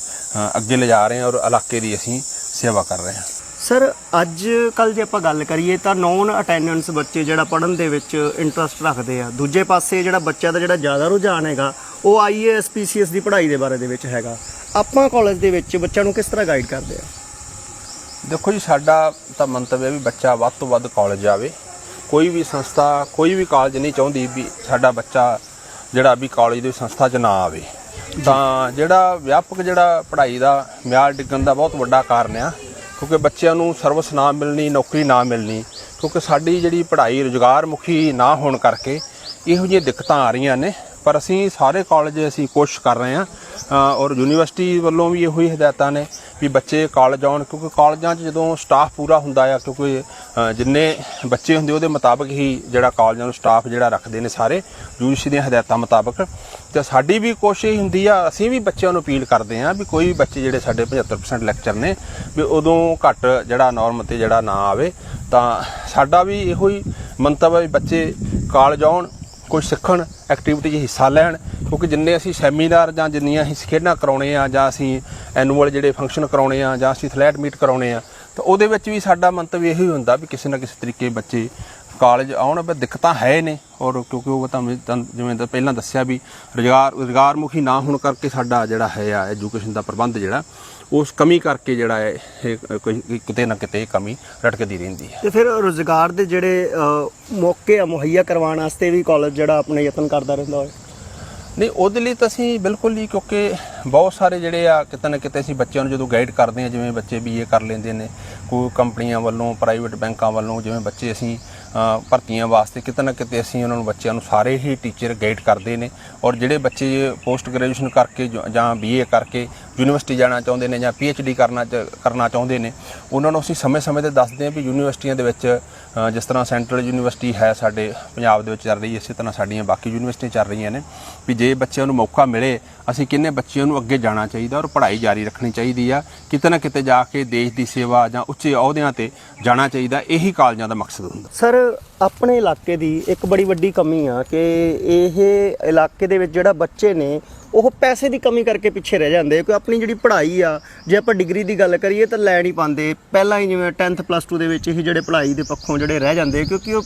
ਅੱਗੇ ਲਿਜਾ ਰਹੇ ਹਾਂ ਔਰ ਇਲਾਕੇ ਦੀ ਅਸੀਂ ਸੇਵਾ ਕਰ ਰਹੇ ਹਾਂ। ਸਰ, ਅੱਜ ਕੱਲ ਜੇ ਆਪਾਂ ਗੱਲ ਕਰੀਏ ਤਾਂ ਨੌਨ ਅਟੈਂਡੈਂਸ ਬੱਚੇ ਜਿਹੜਾ ਪੜਨ ਦੇ ਵਿੱਚ ਇੰਟਰਸਟ ਰੱਖਦੇ ਆ। ਦੂਜੇ ਪਾਸੇ ਜਿਹੜਾ ਬੱਚਾ ਦਾ ਜਿਹੜਾ ਜ਼ਿਆਦਾ ਰੁਝਾਨ ਹੈਗਾ, ਉਹ ਆਈਏਐਸ ਪੀਸੀਐਸ ਦੀ ਪੜ੍ਹਾਈ ਦੇ ਬਾਰੇ ਦੇ ਵਿੱਚ ਹੈਗਾ। ਆਪਾਂ ਕਾਲਜ ਦੇ ਵਿੱਚ ਬੱਚਿਆਂ ਨੂੰ ਕਿਸ ਤਰ੍ਹਾਂ ਗਾਈਡ ਕਰਦੇ ਆ? ਦੇਖੋ ਜੀ, ਸਾਡਾ ਤਾਂ ਮੰਤਵ ਹੈ ਵੀ ਬੱਚਾ ਵੱਧ ਤੋਂ ਵੱਧ ਕਾਲਜ ਜਾਵੇ। ਕੋਈ ਵੀ ਸੰਸਥਾ, ਕੋਈ ਵੀ ਕਾਲਜ ਨਹੀਂ ਚਾਹੁੰਦੀ ਵੀ ਸਾਡਾ ਬੱਚਾ ਜਿਹੜਾ ਵੀ ਕਾਲਜ ਦੀ ਸੰਸਥਾ 'ਚ ਨਾ ਆਵੇ। ਤਾਂ ਜਿਹੜਾ ਵਿਆਪਕ ਜਿਹੜਾ ਪੜ੍ਹਾਈ ਦਾ ਮਿਆਰ ਡਿੱਗਣ ਦਾ ਬਹੁਤ ਵੱਡਾ ਕਾਰਨ ਆ, ਕਿਉਂਕਿ ਬੱਚਿਆਂ ਨੂੰ ਸਰਵਿਸ ਨਾ ਮਿਲਣੀ, ਨੌਕਰੀ ਨਾ ਮਿਲਣੀ, ਕਿਉਂਕਿ ਸਾਡੀ ਜਿਹੜੀ ਪੜ੍ਹਾਈ ਰੁਜ਼ਗਾਰ ਮੁਖੀ ਨਾ ਹੋਣ ਕਰਕੇ ਇਹੋ ਜਿਹੀਆਂ ਦਿੱਕਤਾਂ ਆ ਰਹੀਆਂ ਨੇ। ਪਰ ਅਸੀਂ ਸਾਰੇ ਕਾਲਜ ਅਸੀਂ ਕੋਸ਼ਿਸ਼ ਕਰ ਰਹੇ ਹਾਂ ਔਰ ਯੂਨੀਵਰਸਿਟੀ ਵੱਲੋਂ ਵੀ ਇਹੋ ਹੀ ਹਦਾਇਤਾਂ ਨੇ ਵੀ ਬੱਚੇ ਕਾਲਜ ਆਉਣ, ਕਿਉਂਕਿ ਕਾਲਜਾਂ 'ਚ ਜਦੋਂ ਸਟਾਫ ਪੂਰਾ ਹੁੰਦਾ ਆ, ਕਿਉਂਕਿ ਜਿੰਨੇ ਬੱਚੇ ਹੁੰਦੇ ਉਹਦੇ ਮੁਤਾਬਕ ਹੀ ਜਿਹੜਾ ਕਾਲਜਾਂ ਨੂੰ ਸਟਾਫ ਜਿਹੜਾ ਰੱਖਦੇ ਨੇ ਸਾਰੇ ਯੂਨੀਵਰਸਿਟੀ ਦੀਆਂ ਹਦਾਇਤਾਂ ਮੁਤਾਬਕ। ਤੇ ਸਾਡੀ ਵੀ ਕੋਸ਼ਿਸ਼ ਹੁੰਦੀ ਆ, ਅਸੀਂ ਵੀ ਬੱਚਿਆਂ ਨੂੰ ਅਪੀਲ ਕਰਦੇ ਹਾਂ ਵੀ ਕੋਈ ਵੀ ਬੱਚੇ ਜਿਹੜੇ ਸਾਡੇ 75% ਲੈਕਚਰ ਨੇ, ਵੀ ਉਦੋਂ ਘੱਟ ਜਿਹੜਾ ਨਾਰਮ ਤੇ ਜਿਹੜਾ ਨਾ ਆਵੇ। ਤਾਂ ਸਾਡਾ ਵੀ ਇਹੋ ਹੀ ਮੰਤਵ ਹੈ ਵੀ ਬੱਚੇ ਕਾਲਜ ਆਉਣ ਕੁਝ ਸਿੱਖਣ ਐਕਟੀਵਿਟੀ 'ਚ ਹਿੱਸਾ ਲੈਣ, ਕਿਉਂਕਿ ਜਿੰਨੇ ਅਸੀਂ ਸੈਮੀਨਾਰ ਜਾਂ ਜਿੰਨੀਆਂ ਅਸੀਂ ਖੇਡਾਂ ਕਰਾਉਣੇ ਆ ਜਾਂ ਅਸੀਂ ਐਨੂਅਲ ਜਿਹੜੇ ਫੰਕਸ਼ਨ ਕਰਾਉਣੇ ਆ ਜਾਂ ਅਸੀਂ ਐਥਲੈਟ ਮੀਟ ਕਰਾਉਣੇ ਆ, ਤਾਂ ਉਹਦੇ ਵਿੱਚ ਵੀ ਸਾਡਾ ਮੰਤਵ ਇਹੋ ਹੀ ਹੁੰਦਾ ਵੀ ਕਿਸੇ ਨਾ ਕਿਸੇ ਤਰੀਕੇ ਬੱਚੇ ਕਾਲਜ ਆਉਣ ਪਰ ਦਿੱਕਤਾਂ ਹੈ ਨੇ। ਔਰ ਕਿਉਂਕਿ ਉਹ ਤਾਂ ਮੈਂ ਜਿਵੇਂ ਤਾਂ ਪਹਿਲਾਂ ਦੱਸਿਆ ਵੀ ਰੁਜ਼ਗਾਰ ਰੁਜ਼ਗਾਰ ਮੁਖੀ ਨਾ ਹੋਣ ਕਰਕੇ ਸਾਡਾ ਜਿਹੜਾ ਹੈ ਆ ਐਜੂਕੇਸ਼ਨ ਦਾ ਪ੍ਰਬੰਧ ਜਿਹੜਾ ਉਸ ਕਮੀ ਕਰਕੇ ਜਿਹੜਾ ਹੈ ਇਹ ਕੋਈ ਕਿਤੇ ਨਾ ਕਿਤੇ ਇਹ ਕਮੀ ਰਟਕਦੀ ਰਹਿੰਦੀ ਹੈ। ਤੇ ਫਿਰ ਰੋਜ਼ਗਾਰ ਦੇ ਜਿਹੜੇ ਮੌਕੇ ਆ ਮੁਹੱਈਆ ਕਰਵਾਉਣ ਵਾਸਤੇ ਵੀ ਕਾਲਜ ਜਿਹੜਾ ਆਪਣੇ ਯਤਨ ਕਰਦਾ ਰਹਿੰਦਾ ਹੋਵੇ? ਨਹੀਂ ਉਹਦੇ ਲਈ ਤਾਂ ਅਸੀਂ ਬਿਲਕੁਲ ਹੀ ਕਿਉਂਕਿ ਬਹੁਤ ਸਾਰੇ ਜਿਹੜੇ ਆ ਕਿਤੇ ਨਾ ਕਿਤੇ ਅਸੀਂ ਬੱਚਿਆਂ ਨੂੰ ਜਦੋਂ ਗਾਈਡ ਕਰਦੇ ਆ ਜਿਵੇਂ ਬੱਚੇ ਬੀਏ ਕਰ ਲੈਂਦੇ ਨੇ ਕੋਈ ਕੰਪਨੀਆਂ ਵੱਲੋਂ ਪ੍ਰਾਈਵੇਟ ਬੈਂਕਾਂ ਵੱਲੋਂ ਜਿਵੇਂ ਬੱਚੇ ਅਸੀਂ ਭਰਤੀਆਂ ਵਾਸਤੇ ਕਿਤੇ ਨਾ ਕਿਤੇ ਅਸੀਂ ਉਹਨਾਂ ਨੂੰ ਬੱਚਿਆਂ ਨੂੰ ਸਾਰੇ ਹੀ ਟੀਚਰ ਗਾਈਡ ਕਰਦੇ ਨੇ ਔਰ ਜਿਹੜੇ ਬੱਚੇ ਪੋਸਟ ਗ੍ਰੈਜੂਏਸ਼ਨ ਕਰਕੇ ਜੋ- ਜਾਂ ਬੀਏ ਕਰਕੇ ਯੂਨੀਵਰਸਿਟੀ ਜਾਣਾ ਚਾਹੁੰਦੇ ਨੇ ਜਾਂ ਪੀਐਚਡੀ ਕਰਨਾ ਚ- ਕਰਨਾ ਚਾਹੁੰਦੇ ਨੇ, ਉਹਨਾਂ ਨੂੰ ਅਸੀਂ ਸਮੇਂ-ਸਮੇਂ ਤੇ ਦੱਸਦੇ ਹਾਂ ਵੀ ਯੂਨੀਵਰਸਿਟੀਆਂ ਦੇ ਵਿੱਚ ਜਿਸ ਤਰ੍ਹਾਂ ਸੈਂਟਰਲ ਯੂਨੀਵਰਸਿਟੀ ਹੈ ਸਾਡੇ, ਪੰਜਾਬ ਦੇ ਵਿੱਚ ਚੱਲ ਰਹੀ ਹੈ, ਇਸੇ ਤਰ੍ਹਾਂ ਸਾਡੀਆਂ ਬਾਕੀ ਯੂਨੀਵਰਸਿਟੀਆਂ ਚੱਲ ਰਹੀਆਂ ਨੇ, ਵੀ ਜੇ ਬੱਚਿਆਂ ਨੂੰ ਮੌਕਾ ਮਿਲੇ, ਅਸੀਂ ਕਿੰਨੇ ਬੱਚਿਆਂ ਨੂੰ ਅੱਗੇ ਜਾਣਾ ਚਾਹੀਦਾ ਔਰ ਪੜ੍ਹਾਈ ਜਾਰੀ ਰੱਖਣੀ ਚਾਹੀਦੀ ਆ, ਕਿਤੇ ਨਾ ਕਿਤੇ ਜਾ ਕੇ ਦੇਸ਼ ਦੀ ਸੇਵਾ ਜਾਂ ਉੱਚੇ ਅਹੁਦਿਆਂ ਤੇ ਜਾਣਾ ਚਾਹੀਦਾ, ਇਹੀ ਕਾਲਜਾਂ ਦਾ ਮਕਸਦ ਹੁੰਦਾ। ਸਰ, ਆਪਣੇ ਇਲਾਕੇ ਦੀ ਇੱਕ ਬੜੀ ਵੱਡੀ ਕਮੀ ਆ ਕਿ ਇਹ ਇਲਾਕੇ ਦੇ ਵਿੱਚ ਜਿਹੜਾ ਬੱਚੇ ਨੇ ਉਹ ਪੈਸੇ ਦੀ ਕਮੀ ਕਰਕੇ ਪਿੱਛੇ ਰਹਿ ਜਾਂਦੇ ਕਿ ਆਪਣੀ ਜਿਹੜੀ ਪੜ੍ਹਾਈ ਆ, ਜੇ ਆਪਾਂ ਡਿਗਰੀ ਦੀ ਗੱਲ ਕਰੀਏ ਤਾਂ ਲੈ ਨਹੀਂ ਪਾਉਂਦੇ। ਪਹਿਲਾਂ ਹੀ ਜਿਵੇਂ 10th ਪਲੱਸ 2 ਦੇ ਵਿੱਚ ਹੀ ਜਿਹੜੇ ਪੜ੍ਹਾਈ ਦੇ ਪੱਖੋਂ ਜਿਹੜੇ ਰਹਿ ਜਾਂਦੇ ਕਿਉਂਕਿ ਉਹ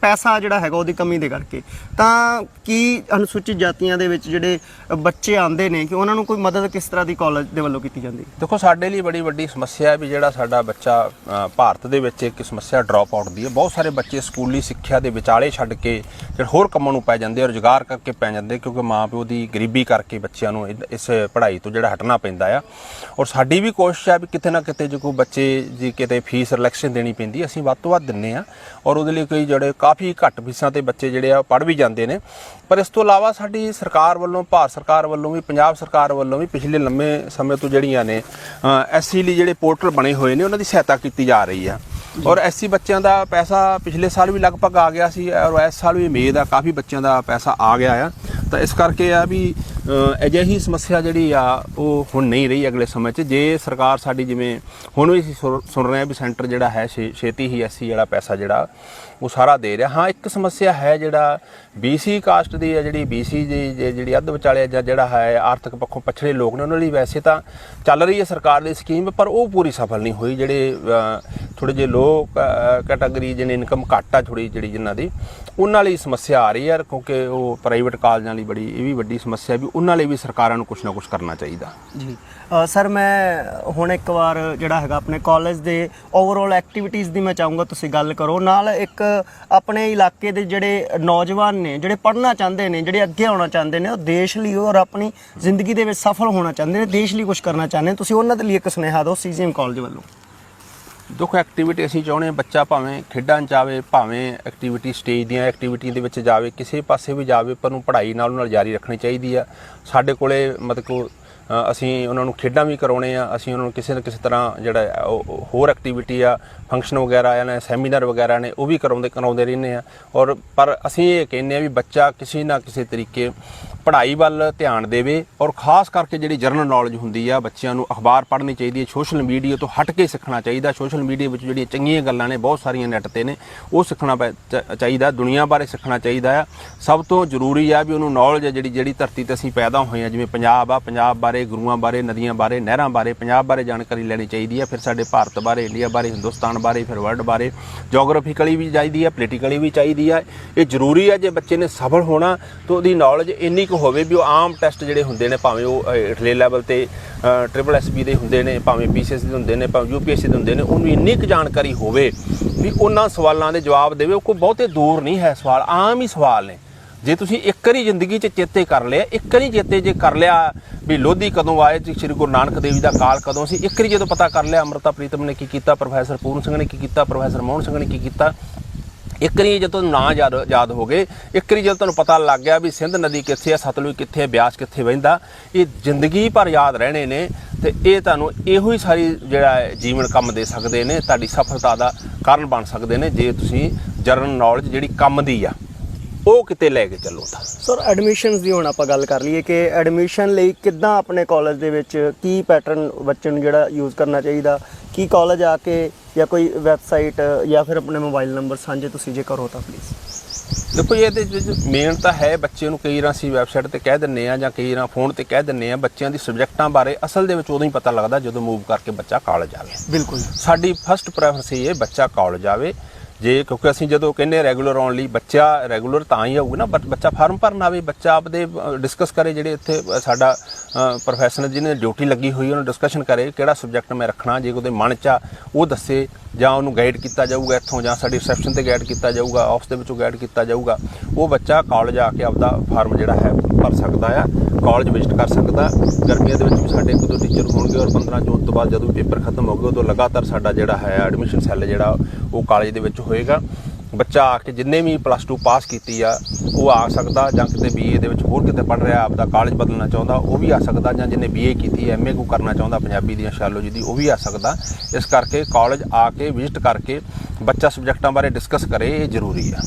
ਪੈਸਾ ਜਿਹੜਾ ਹੈਗਾ ਉਹਦੀ ਕਮੀ ਦੇ ਕਰਕੇ। ਤਾਂ ਕੀ ਅਨੁਸੂਚਿਤ ਜਾਤੀਆਂ ਦੇ ਵਿੱਚ ਜਿਹੜੇ ਬੱਚੇ ਆਉਂਦੇ ਨੇ, ਕਿ ਉਹਨਾਂ ਨੂੰ ਕੋਈ ਮਦਦ ਕਿਸ ਤਰ੍ਹਾਂ ਦੀ ਕਾਲਜ ਦੇ ਵੱਲੋਂ ਕੀਤੀ ਜਾਂਦੀ? ਹੈ ਦੇਖੋ, ਸਾਡੇ ਲਈ ਬੜੀ ਵੱਡੀ ਸਮੱਸਿਆ ਹੈ ਵੀ ਜਿਹੜਾ ਸਾਡਾ ਬੱਚਾ ਭਾਰਤ ਦੇ ਵਿੱਚ ਇੱਕ ਸਮੱਸਿਆ ਡ੍ਰੌਪ ਆਊਟ ਦੀ ਹੈ। ਬਹੁਤ ਸਾਰੇ ਬੱਚੇ ਸਕੂਲੀ ਸਿੱਖਿਆ ਦੇ ਵਿਚਾਲੇ ਛੱਡ ਕੇ ਜਿਹੜੇ ਹੋਰ ਕੰਮਾਂ ਨੂੰ ਪੈ ਜਾਂਦੇ ਆ, ਰੁਜ਼ਗਾਰ ਕਰਕੇ ਪੈ ਜਾਂਦੇ ਕਿਉਂਕਿ ਮਾਪਿਓ ਦੀ ਗਰੀਬੀ ਕਰਕੇ ਬੱਚਿਆਂ ਨੂੰ ਇਦ- ਇਸ ਪੜ੍ਹਾਈ ਤੋਂ ਜਿਹੜਾ ਹਟਣਾ ਪੈਂਦਾ ਆ। ਔਰ ਸਾਡੀ ਵੀ ਕੋਸ਼ਿਸ਼ ਆ ਵੀ ਕਿਤੇ ਨਾ ਕਿਤੇ ਜੇ ਕੋਈ ਬੱਚੇ ਜੀ ਕਿਤੇ ਫੀਸ ਰਿਲੈਕਸ਼ਨ ਦੇਣੀ ਪੈਂਦੀ, ਅਸੀਂ ਵੱਧ ਤੋਂ ਵੱਧ ਦਿੰਨੇ ਆ। ਔਰ ਉਹਦੇ ਲਈ ਕੋਈ ਜਿਹੜੇ ਕਾਫੀ ਘੱਟ ਫੀਸਾਂ ਤੇ ਬੱਚੇ ਜਿਹੜੇ ਆ ਪੜ੍ਹ ਵੀ ਜਾਂਦੇ ਨੇ। ਪਰ ਇਸ ਤੋਂ ਇਲਾਵਾ ਸਾਡੀ ਸਰਕਾਰ ਵੱਲੋਂ, ਭਾਰਤ ਸਰਕਾਰ ਵੱਲੋਂ ਵੀ, ਪੰਜਾਬ ਸਰਕਾਰ ਵੱਲੋਂ ਵੀ ਪਿਛਲੇ ਲੰਮੇ ਸਮੇਂ ਤੋਂ ਜਿਹੜੀਆਂ ਨੇ ਐਸਸੀ ਲਈ ਜਿਹੜੇ ਪੋਰਟਲ ਬਣੇ ਹੋਏ ਨੇ, ਉਹਨਾਂ ਦੀ ਸਹਾਇਤਾ ਕੀਤੀ ਜਾ ਰਹੀ ਆ। ਔਰ ਐਸਸੀ ਬੱਚਿਆਂ ਦਾ ਪੈਸਾ ਪਿਛਲੇ ਸਾਲ ਵੀ ਲਗਭਗ ਆ ਗਿਆ ਸੀ, ਔਰ ਇਸ ਸਾਲ ਵੀ ਉਮੀਦ ਆ ਕਾਫੀ ਬੱਚਿਆਂ ਦਾ ਪੈਸਾ ਆ ਗਿਆ ਆ। ਤਾਂ ਇਸ ਕਰਕੇ ਆ ਵੀ ਅਜਿਹੀ ਸਮੱਸਿਆ ਜਿਹੜੀ ਆ, ਉਹ ਹੁਣ ਨਹੀਂ ਰਹੀ ਅਗਲੇ ਸਮੇਂ 'ਚ। ਜੇ ਸਰਕਾਰ ਸਾਡੀ ਜਿਵੇਂ ਹੁਣ ਵੀ ਅਸੀਂ ਸੁਰ- ਸੁਣ ਰਹੇ ਆ ਵੀ ਸੈਂਟਰ ਜਿਹੜਾ ਹੈ, ਛੇ- ਛੇਤੀ ਹੀ ਐਸਸੀ ਜਿਹੜਾ ਪੈਸਾ ਜਿਹੜਾ, ਉਹ ਸਾਰਾ ਦੇ ਰਿਹਾ। ਹਾਂ, ਇੱਕ ਸਮੱਸਿਆ ਹੈ ਜਿਹੜਾ BC ਕਾਸਟ ਦੀ ਹੈ, ਜਿਹੜੀ BC ਦੀ, ਜੇ- ਜਿਹੜੀ ਅੱਧ ਵਿਚਾਲੇ ਜਾਂ ਜਿਹੜਾ ਹੈ, ਆਰਥਿਕ ਪੱਖੋਂ ਪਛੜੇ ਲੋਕ ਨੇ, ਉਹਨਾਂ ਲਈ ਵੈਸੇ ਤਾਂ ਚੱਲ ਰਹੀ ਹੈ ਸਰਕਾਰ ਦੀ ਸਕੀਮ, ਪਰ ਉਹ ਪੂਰੀ ਸਫਲ ਨਹੀਂ ਹੋਈ। ਜਿਹੜੇ ਥੋੜੇ ਜਿਹੇ ਲੋਕ ਕੈਟਾਗਰੀ ਜਿਹਨੇ ਇਨਕਮ ਘੱਟ ਆ ਥੋੜੀ ਜਿਹੜੀ ਜਿਨ੍ਹਾਂ ਦੀ, ਉਹਨਾਂ ਲਈ ਸਮੱਸਿਆ ਆ ਰਹੀ ਹੈ, ਕਿਉਂਕਿ ਉਹ ਪ੍ਰਾਈਵੇਟ ਕਾਲਜਾਂ ਲਈ ਬੜੀ, ਇਹ ਵੀ ਵੱਡੀ ਸਮੱਸਿਆ ਵੀ ਉਹਨਾਂ ਲਈ ਵੀ ਸਰਕਾਰਾਂ ਨੂੰ ਕੁਝ ਨਾ ਕੁਝ ਕਰਨਾ ਚਾਹੀਦਾ। ਜੀ। ਸਰ, ਮੈਂ ਹੁਣ ਇੱਕ ਵਾਰ ਜਿਹੜਾ ਹੈਗਾ ਆਪਣੇ ਕਾਲਜ ਦੇ ਓਵਰਆਲ ਐਕਟੀਵਿਟੀਜ਼ ਦੀ ਮੈਂ ਚਾਹੂੰਗਾ ਤੁਸੀਂ ਗੱਲ ਕਰੋ। ਨਾਲ ਇੱਕ ਆਪਣੇ ਇਲਾਕੇ ਦੇ ਜਿਹੜੇ ਨੌਜਵਾਨ ਨੇ, ਜਿਹੜੇ ਪੜ੍ਹਨਾ ਚਾਹੁੰਦੇ ਨੇ, ਜਿਹੜੇ ਅੱਗੇ ਆਉਣਾ ਚਾਹੁੰਦੇ ਨੇ, ਉਹ ਦੇਸ਼ ਲਈ ਔਰ ਆਪਣੀ ਜ਼ਿੰਦਗੀ ਦੇ ਵਿੱਚ ਸਫਲ ਹੋਣਾ ਚਾਹੁੰਦੇ ਨੇ, ਦੇਸ਼ ਲਈ ਕੁਝ ਕਰਨਾ ਚਾਹੁੰਦੇ ਨੇ। ਤੁਸੀਂ ਉਹਨਾਂ ਦੇ ਲਈ ਇੱਕ ਸੁਨੇਹਾ ਦਿਓ ਸੀਜੀਐਮ ਕਾਲਜ ਵੱਲੋਂ। ਦੇਖੋ ਐਕਟੀਵਿਟੀ ਅਸੀਂ ਚਾਹੁੰਦੇ ਹਾਂ ਬੱਚਾ ਭਾਵੇਂ ਖੇਡਾਂ 'ਚ ਜਾਵੇ ਭਾਵੇਂ ਐਕਟੀਵਿਟੀ ਸਟੇਜ ਦੀਆਂ ਐਕਟੀਵਿਟੀ ਦੇ ਵਿੱਚ ਜਾਵੇ, ਕਿਸੇ ਪਾਸੇ ਵੀ ਜਾਵੇ, ਪਰ ਨੂੰ ਪੜ੍ਹਾਈ ਨਾਲ ਨਾਲ ਜਾਰੀ ਰੱਖਣੀ ਚਾਹੀਦੀ ਆ। ਸਾਡੇ ਕੋਲੇ ਮਤਲਬ ਅਸੀਂ ਉਹਨਾਂ ਨੂੰ ਖੇਡਾਂ ਵੀ ਕਰਾਉਣੇ ਆ, ਅਸੀਂ ਉਹਨਾਂ ਨੂੰ ਕਿਸੇ ਨਾ ਕਿਸੇ ਤਰ੍ਹਾਂ ਜਿਹੜਾ ਉਹ- ਹੋਰ ਐਕਟੀਵਿਟੀ ਆ ਫੰਕਸ਼ਨ ਵਗੈਰਾ ਆ ਨੇ ਸੈਮੀਨਾਰ ਵਗੈਰਾ ਨੇ, ਉਹ ਵੀ ਕਰਾਉਂਦੇ ਕਰਾਉਂਦੇ ਰਹਿੰਦੇ ਆ। ਔਰ ਪਰ ਅਸੀਂ ਇਹ ਕਹਿੰਦੇ ਆ ਵੀ ਬੱਚਾ ਕਿਸੇ ਨਾ ਕਿਸੇ ਤਰੀਕੇ ਪੜ੍ਹਾਈ ਵੱਲ ਧਿਆਨ ਦੇਵੇ ਔਰ ਖਾਸ ਕਰਕੇ ਜਿਹੜੀ ਜਰਨਲ ਨੌਲੇਜ ਹੁੰਦੀ ਆ, ਬੱਚਿਆਂ ਨੂੰ ਅਖਬਾਰ ਪੜ੍ਹਨੀ ਚਾਹੀਦੀ ਹੈ ਸੋਸ਼ਲ ਮੀਡੀਆ ਤੋਂ ਹਟ ਕੇ ਸਿੱਖਣਾ ਚਾਹੀਦਾ। ਸੋਸ਼ਲ ਮੀਡੀਆ ਵਿੱਚ ਜਿਹੜੀਆਂ ਚੰਗੀਆਂ ਗੱਲਾਂ ਨੇ, ਬਹੁਤ ਸਾਰੀਆਂ ਨੈੱਟ ਤੇ ਨੇ, ਉਹ ਸਿੱਖਣਾ ਪੈ- ਚਾਹੀਦਾ, ਦੁਨੀਆ ਬਾਰੇ ਸਿੱਖਣਾ ਚਾਹੀਦਾ ਆ। ਸਭ ਤੋਂ ਜ਼ਰੂਰੀ ਆ ਵੀ ਉਹਨੂੰ ਨੌਲੇਜ ਹੈ ਜਿਹੜੀ ਜਿਹੜੀ ਧਰਤੀ ਤੇ ਅਸੀਂ ਪੈਦਾ ਹੋਏ ਆ, ਜਿਵੇਂ ਪੰਜਾਬ ਆ, ਪੰਜਾਬ ਬਾਰੇ ਬਾਰੇ, ਗੁਰੂਆਂ ਬਾਰੇ, ਨਦੀਆਂ ਬਾਰੇ, ਨਹਿਰਾਂ ਬਾਰੇ, ਪੰਜਾਬ ਬਾਰੇ ਜਾਣਕਾਰੀ ਲੈਣੀ ਚਾਹੀਦੀ ਹੈ। ਫਿਰ ਸਾਡੇ ਭਾਰਤ ਬਾਰੇ, ਇੰਡੀਆ ਬਾਰੇ, ਹਿੰਦੁਸਤਾਨ ਬਾਰੇ, ਫਿਰ ਵਰਲਡ ਬਾਰੇ। ਜੀਓਗ੍ਰਾਫਿਕਲੀ ਵੀ ਚਾਹੀਦੀ ਹੈ ਪੋਲੀਟੀਕਲੀ ਵੀ ਚਾਹੀਦੀ ਹੈ। ਇਹ ਜ਼ਰੂਰੀ ਹੈ ਜੇ ਬੱਚੇ ਨੇ ਸਫਲ ਹੋਣਾ, ਤਾਂ ਉਹਦੀ ਨੌਲੇਜ ਇੰਨੀ ਕੁ ਹੋਵੇ ਵੀ ਉਹ ਆਮ ਟੈਸਟ ਜਿਹੜੇ ਹੁੰਦੇ ਨੇ, ਭਾਵੇਂ ਉਹ ਇਟਲੇ ਲੈਵਲ ਤੇ ਟ੍ਰਿਪਲ ਐਸਪੀ ਦੇ ਹੁੰਦੇ ਨੇ, ਭਾਵੇਂ ਪੀਸੀਐਸ ਦੇ ਹੁੰਦੇ ਨੇ, ਭਾਵੇਂ ਯੂਪੀਐਸਸੀ ਦੇ ਹੁੰਦੇ ਨੇ, ਉਹਨੂੰ ਇੰਨੀ ਕੁ ਜਾਣਕਾਰੀ ਹੋਵੇ ਵੀ ਉਹਨਾਂ ਸਵਾਲਾਂ ਦੇ ਜਵਾਬ ਦੇਵੇ, ਉਹ ਕੋਈ ਬਹੁਤੇ ਦੂਰ ਨਹੀਂ ਹੈ ਸਵਾਲ, ਆਮ ਹੀ ਸਵਾਲ ਨੇ। ਜੇ ਤੁਸੀਂ ਇੱਕ ਵਾਰੀ ਜ਼ਿੰਦਗੀ 'ਚ ਚੇਤੇ ਕਰ ਲਿਆ, ਇੱਕ ਵਾਰੀ ਚੇਤੇ ਜੇ ਕਰ ਲਿਆ ਵੀ ਲੋਧੀ ਕਦੋਂ ਆਏ, ਤੇ ਸ੍ਰੀ ਗੁਰੂ ਨਾਨਕ ਦੇਵ ਜੀ ਦਾ ਕਾਲ ਕਦੋਂ ਸੀ, ਇੱਕ ਵਾਰੀ ਜਦੋਂ ਪਤਾ ਕਰ ਲਿਆ ਅੰਮ੍ਰਿਤਾ ਪ੍ਰੀਤਮ ਨੇ ਕੀ ਕੀਤਾ, ਪ੍ਰੋਫੈਸਰ ਪੂਰਨ ਸਿੰਘ ਨੇ ਕੀ ਕੀਤਾ, ਪ੍ਰੋਫੈਸਰ ਮੋਹਨ ਸਿੰਘ ਨੇ ਕੀ ਕੀਤਾ, ਇੱਕ ਵਾਰੀ ਜਦੋਂ ਤੁਹਾਨੂੰ ਨਾਂ ਯਾਦ ਯਾਦ ਹੋ ਗਏ, ਇੱਕ ਵਾਰੀ ਜਦੋਂ ਤੁਹਾਨੂੰ ਪਤਾ ਲੱਗ ਗਿਆ ਵੀ ਸਿੰਧ ਨਦੀ ਕਿੱਥੇ ਆ, ਸਤਲੁਜ ਕਿੱਥੇ ਹੈ ਬਿਆਸ ਕਿੱਥੇ ਵਹਿੰਦਾ, ਇਹ ਜ਼ਿੰਦਗੀ ਭਰ ਯਾਦ ਰਹਿਣੇ ਨੇ, ਤੇ ਇਹ ਤੁਹਾਨੂੰ ਇਹੋ ਹੀ ਸਾਰੀ ਜਿਹੜਾ ਹੈ ਜੀਵਨ ਕੰਮ ਦੇ ਸਕਦੇ ਨੇ, ਤੁਹਾਡੀ ਸਫਲਤਾ ਦਾ ਕਾਰਨ ਬਣ ਸਕਦੇ ਨੇ, ਜੇ ਤੁਸੀਂ ਜਰਨਲ ਨੌਲੇਜ ਜਿਹੜੀ ਕੰਮ ਦੀ ਆ। ਉਹ ਕਿਤੇ ਲੈ ਕੇ ਚੱਲੋ ਤਾਂ। ਸਰ ਐਡਮਿਸ਼ਨਸ ਦੀ ਹੁਣ ਆਪਾਂ ਗੱਲ ਕਰ ਲਈਏ ਕਿ ਐਡਮਿਸ਼ਨ ਲਈ ਕਿੱਦਾਂ ਆਪਣੇ ਕਾਲਜ ਦੇ ਵਿੱਚ ਕੀ ਪੈਟਰਨ ਬੱਚੇ ਨੂੰ ਜਿਹੜਾ ਯੂਜ਼ ਕਰਨਾ ਚਾਹੀਦਾ? ਕੀ ਕਾਲਜ ਆ ਕੇ ਜਾਂ ਕੋਈ ਵੈਬਸਾਈਟ ਜਾਂ ਫਿਰ ਆਪਣੇ ਮੋਬਾਈਲ ਨੰਬਰ ਸਾਂਝੇ ਤੁਸੀਂ ਜੇ ਕਰੋ ਤਾਂ ਪਲੀਜ਼ ਦੇਖੋ ਇਹਦੇ ਵਿੱਚ ਮੇਨ ਤਾਂ ਹੈ ਬੱਚੇ ਨੂੰ ਕਈ ਵਾਰ ਅਸੀਂ ਵੈਬਸਾਈਟ ਤੇ ਕਹਿ ਦਿੰਨੇ ਆ ਜਾਂ ਕਈ ਵਾਰ ਫੋਨ ਤੇ ਕਹਿ ਦਿੰਨੇ ਆ ਬੱਚਿਆਂ ਦੀ ਸਬਜੈਕਟਾਂ ਬਾਰੇ ਅਸਲ ਦੇ ਵਿੱਚ ਉਦੋਂ ਹੀ ਪਤਾ ਲੱਗਦਾ ਜਦੋਂ ਮੂਵ ਕਰਕੇ ਬੱਚਾ ਕਾਲਜ ਆਵੇ ਬਿਲਕੁਲ। ਸਾਡੀ ਫਸਟ ਪ੍ਰੈਫਰੈਂਸ ਇਹ ਹੈ ਬੱਚਾ ਕਾਲਜ ਆਵੇ। ਜੇ ਕਿਉਂਕਿ ਅਸੀਂ ਜਦੋਂ ਕਹਿੰਦੇ ਰੈਗੂਲਰ ਆਉਣ ਲਈ ਬੱਚਾ ਰੈਗੂਲਰ ਤਾਂ ਹੀ ਆਊਗਾ ਨਾ ਬਟ ਬੱਚਾ ਫਾਰਮ ਭਰਨ ਆਵੇ ਬੱਚਾ ਆਪਦੇ ਡਿਸਕਸ ਕਰੇ ਜਿਹੜੇ ਇੱਥੇ ਸਾਡਾ ਪ੍ਰੋਫੈਸ਼ਨਲ ਜਿਹਨੇ ਡਿਊਟੀ ਲੱਗੀ ਹੋਈ ਉਹਨੂੰ ਡਿਸਕਸ਼ਨ ਕਰੇ ਕਿਹੜਾ ਸਬਜੈਕਟ ਮੈਂ ਰੱਖਣਾ, ਜੇ ਉਹਦੇ ਮਨ ਚ ਆ, ਉਹ ਦੱਸੇ ਜਾਂ ਉਹਨੂੰ ਗਾਈਡ ਕੀਤਾ ਜਾਊਗਾ ਇੱਥੋਂ ਜਾਂ ਸਾਡੀ ਰਿਸੈਪਸ਼ਨ ਤੇ ਗਾਈਡ ਕੀਤਾ ਜਾਊਗਾ ਆਫਿਸ ਦੇ ਵਿੱਚੋਂ ਗਾਈਡ ਕੀਤਾ ਜਾਊਗਾ, ਉਹ ਬੱਚਾ ਕਾਲਜ ਆ ਕੇ ਆਪਦਾ ਫਾਰਮ ਜਿਹੜਾ ਹੈ ਭਰ ਸਕਦਾ ਆ ਕਾਲਜ ਵਿਜ਼ਿਟ ਕਰ ਸਕਦਾ। ਗਰਮੀਆਂ ਦੇ ਵਿੱਚ ਵੀ ਸਾਡੇ ਇੱਕ ਦੋ ਟੀਚਰ ਹੋਣਗੇ ਔਰ 15 ਜੂਨ ਤੋਂ ਬਾਅਦ ਜਦੋਂ ਪੇਪਰ ਖਤਮ ਹੋ ਗਏ ਉਦੋਂ ਲਗਾਤਾਰ ਸਾਡਾ ਜਿਹੜਾ ਹੈ ਐਡਮਿਸ਼ਨ ਸੈੱਲ ਜਿਹੜਾ ਉਹ ਕਾਲਜ ਦੇ ਵਿੱਚ ਹੋਏਗਾ। ਬੱਚਾ ਆ ਕੇ ਜਿੰਨੇ ਵੀ ਪਲੱਸ 2 ਪਾਸ ਕੀਤੀ ਆ, ਉਹ ਆ ਸਕਦਾ ਜਾਂ ਕਿਤੇ ਬੀਏ ਦੇ ਵਿੱਚ ਹੋਰ ਕਿਤੇ ਪੜ ਰਿਹਾ, ਆਪਦਾ ਕਾਲਜ ਬਦਲਣਾ ਚਾਹੁੰਦਾ, ਉਹ ਵੀ ਆ ਸਕਦਾ ਜਾਂ ਜਿਹਨੇ ਬੀਏ ਕੀਤੀ ਐਮਏ ਕੋ ਕਰਨਾ ਚਾਹੁੰਦਾ ਪੰਜਾਬੀ ਦੀਆਂ ਸ਼ਾਲੋਜੀ ਦੀ, ਉਹ ਵੀ ਆ ਸਕਦਾ। ਇਸ ਕਰਕੇ ਕਾਲਜ ਆ ਕੇ ਵਿਜ਼ਿਟ ਕਰਕੇ ਬੱਚਾ ਸਬਜੈਕਟਾਂ ਬਾਰੇ ਡਿਸਕਸ ਕਰੇ, ਇਹ ਜ਼ਰੂਰੀ ਆ।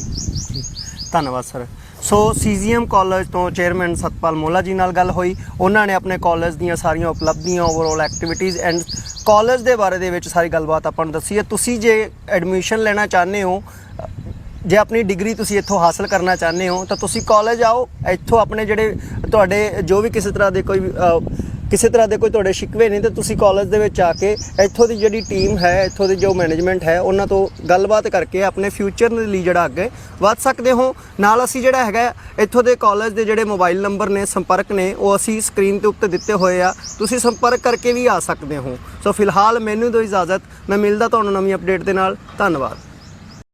ਧੰਨਵਾਦ ਸਰ ਸੋ ਸੀਜੀਐਮ ਕਾਲਜ ਤੋਂ ਚੇਅਰਮੈਨ ਸਤਪਾਲ ਮੋਲਾ ਜੀ ਨਾਲ ਗੱਲ ਹੋਈ। ਉਹਨਾਂ ਨੇ ਆਪਣੇ ਕਾਲਜ ਦੀਆਂ ਸਾਰੀਆਂ ਉਪਲਬਧੀਆਂ ਓਵਰਆਲ ਐਕਟੀਵਿਟੀਜ਼ ਐਂਡ ਕਾਲਜ ਦੇ ਬਾਰੇ ਦੇ ਵਿੱਚ ਸਾਰੀ ਗੱਲਬਾਤ ਆਪਾਂ ਨੂੰ ਦੱਸੀ ਹੈ। ਤੁਸੀਂ ਜੇ ਐਡਮਿਸ਼ਨ ਲੈਣਾ ਚਾਹੁੰਦੇ ਹੋ ਜੇ ਆਪਣੀ ਡਿਗਰੀ ਤੁਸੀਂ ਇੱਥੋਂ ਹਾਸਲ ਕਰਨਾ ਚਾਹੁੰਦੇ ਹੋ, ਤਾਂ ਤੁਸੀਂ ਕਾਲਜ ਆਓ, ਇੱਥੋਂ ਆਪਣੇ ਜਿਹੜੇ ਤੁਹਾਡੇ ਜੋ ਵੀ ਕਿਸੇ ਤਰ੍ਹਾਂ ਦੇ ਕੋਈ ਕਿਸੇ ਤਰ੍ਹਾਂ ਦੇ ਕੋਈ ਤੁਹਾਡੇ ਸ਼ਿਕਵੇ ਨਹੀਂ ਤੇ ਤੁਸੀਂ ਕਾਲਜ ਦੇ ਵਿੱਚ ਆ ਕੇ ਇੱਥੋਂ ਦੀ ਜਿਹੜੀ ਟੀਮ ਹੈ, ਇੱਥੋਂ ਦੀ ਜੋ ਮੈਨੇਜਮੈਂਟ ਹੈ, ਉਹਨਾਂ ਤੋਂ ਗੱਲਬਾਤ ਕਰਕੇ ਆਪਣੇ ਫਿਊਚਰ ਦੇ ਲਈ ਜਿਹੜਾ ਅੱਗੇ ਵੱਧ ਸਕਦੇ ਹੋ। ਨਾਲ ਅਸੀਂ ਜਿਹੜਾ ਹੈਗਾ, ਇੱਥੋਂ ਦੇ ਕਾਲਜ ਦੇ ਜਿਹੜੇ ਮੋਬਾਈਲ ਨੰਬਰ ਨੇ, ਸੰਪਰਕ ਨੇ, ਉਹ ਅਸੀਂ ਸਕਰੀਨ ਦੇ ਉੱਤੇ ਦਿੱਤੇ ਹੋਏ ਆ। ਤੁਸੀਂ ਸੰਪਰਕ ਕਰਕੇ ਵੀ ਆ ਸਕਦੇ ਹੋ। ਸੋ ਫਿਲਹਾਲ ਮੈਨੂੰ ਦਿਓ ਇਜਾਜ਼ਤ, ਮੈਂ ਮਿਲਦਾ ਤੁਹਾਨੂੰ ਨਵੀਂ ਅਪਡੇਟ ਦੇ ਨਾਲ। ਧੰਨਵਾਦ।